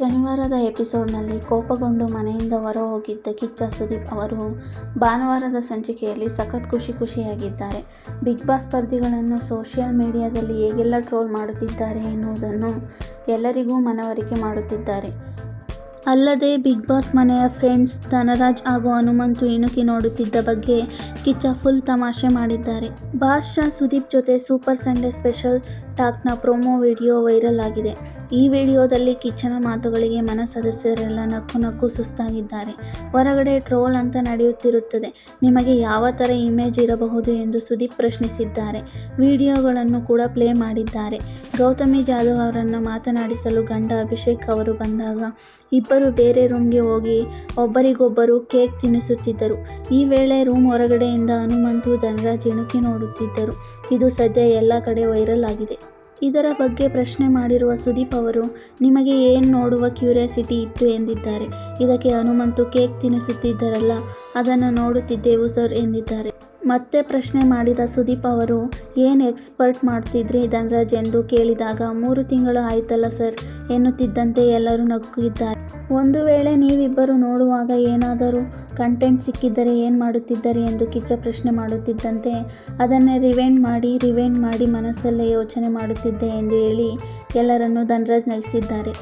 ಶನಿವಾರದ ಎಪಿಸೋಡ್ನಲ್ಲಿ ಕೋಪಗೊಂಡು ಮನೆಯಿಂದ ಹೊರ ಹೋಗಿದ್ದ ಕಿಚ್ಚ ಸುದೀಪ್ ಅವರು ಭಾನುವಾರದ ಸಂಚಿಕೆಯಲ್ಲಿ ಸಖತ್ ಖುಷಿ ಖುಷಿಯಾಗಿದ್ದಾರೆ. ಬಿಗ್ ಬಾಸ್ ಸ್ಪರ್ಧಿಗಳನ್ನು ಸೋಷಿಯಲ್ ಮೀಡಿಯಾದಲ್ಲಿ ಹೇಗೆಲ್ಲ ಟ್ರೋಲ್ ಮಾಡುತ್ತಿದ್ದಾರೆ ಎನ್ನುವುದನ್ನು ಎಲ್ಲರಿಗೂ ಮನವರಿಕೆ ಮಾಡುತ್ತಿದ್ದಾರೆ. ಅಲ್ಲದೆ ಬಿಗ್ ಬಾಸ್ ಮನೆಯ ಫ್ರೆಂಡ್ಸ್ ಧನರಾಜ್ ಹಾಗೂ ಹನುಮಂತು ಇಣುಕಿ ನೋಡುತ್ತಿದ್ದ ಬಗ್ಗೆ ಕಿಚ್ಚ ಫುಲ್ ತಮಾಷೆ ಮಾಡಿದ್ದಾರೆ. ಬಾದ್ಶಾ ಸುದೀಪ್ ಜೊತೆ ಸೂಪರ್ ಸಂಡೇ ಸ್ಪೆಷಲ್ ಟಾಕ್ನ ಪ್ರೊಮೋ ವಿಡಿಯೋ ವೈರಲ್ ಆಗಿದೆ. ಈ ವಿಡಿಯೋದಲ್ಲಿ ಕಿಚ್ಚನ ಮಾತುಗಳಿಗೆ ಮನ ಸದಸ್ಯರೆಲ್ಲ ನಕ್ಕು ನಕ್ಕು ಸುಸ್ತಾಗಿದ್ದಾರೆ. ಹೊರಗಡೆ ಟ್ರೋಲ್ ಅಂತ ನಡೆಯುತ್ತಿರುತ್ತದೆ. ನಿಮಗೆ ಯಾವ ಥರ ಇಮೇಜ್ ಇರಬಹುದು ಎಂದು ಸುದೀಪ್ ಪ್ರಶ್ನಿಸಿದ್ದಾರೆ. ವಿಡಿಯೋಗಳನ್ನು ಕೂಡ ಪ್ಲೇ ಮಾಡಿದ್ದಾರೆ. ಗೌತಮಿ ಜಾಧವ್ ಅವರನ್ನು ಮಾತನಾಡಿಸಲು ಗಂಡ ಅಭಿಷೇಕ್ ಅವರು ಬಂದಾಗ ಇಬ್ಬರು ಬೇರೆ ರೂಮ್ಗೆ ಹೋಗಿ ಒಬ್ಬರಿಗೊಬ್ಬರು ಕೇಕ್ ತಿನ್ನಿಸುತ್ತಿದ್ದರು ಈ ವೇಳೆ ರೂಮ್ ಹೊರಗಡೆಯಿಂದ ಹನುಮಂತು ಧನರಾಜ್ ಇಣುಕಿ ನೋಡುತ್ತಿದ್ದರು. ಇದು ಸದ್ಯ ಎಲ್ಲ ಕಡೆ ವೈರಲ್ ಆಗಿದೆ. ಇದರ ಬಗ್ಗೆ ಪ್ರಶ್ನೆ ಮಾಡಿರುವ ಸುದೀಪ್ ಅವರು, ನಿಮಗೆ ಏನು ನೋಡುವ ಕ್ಯೂರಿಯಾಸಿಟಿ ಇತ್ತು? ಎಂದಿದ್ದಾರೆ. ಇದಕ್ಕೆ ಹನುಮಂತು ಕೇಕ್ ತಿನ್ನಿಸುತ್ತಿದ್ದರಲ್ಲ, ಅದನ್ನು ನೋಡುತ್ತಿದ್ದೆವು ಸರ್, ಎಂದಿದ್ದಾರೆ. ಮತ್ತೆ ಪ್ರಶ್ನೆ ಮಾಡಿದ ಸುದೀಪ್ ಅವರು, ಏನು ಎಕ್ಸ್ಪರ್ಟ್ ಮಾಡ್ತಿದ್ರಿ ಧನರಾಜ್ ಎಂದು ಕೇಳಿದಾಗ, ಮೂರು ತಿಂಗಳು ಆಯ್ತಲ್ಲ ಸರ್ ಎನ್ನುತ್ತಿದ್ದಂತೆ ಎಲ್ಲರೂ ನಕ್ಕಿದ್ದಾರೆ ಒಂದು ವೇಳೆ ನೀವಿಬ್ಬರು ನೋಡುವಾಗ ಏನಾದರೂ ಕಂಟೆಂಟ್ ಸಿಕ್ಕಿದ್ದರೆ ಏನು ಮಾಡುತ್ತಿದ್ದರೆ ಎಂದು ಕಿಚ್ಚ ಪ್ರಶ್ನೆ ಮಾಡುತ್ತಿದ್ದಂತೆ, ಅದನ್ನೇ ರಿವೈಂಡ್ ಮಾಡಿ ರಿವೈಂಡ್ ಮಾಡಿ ಮನಸ್ಸಲ್ಲೇ ಯೋಚನೆ ಮಾಡುತ್ತಿದ್ದೆ ಎಂದು ಹೇಳಿ ಎಲ್ಲರನ್ನು ಧನರಾಜ್ ನಗಿಸಿದ್ದಾರೆ.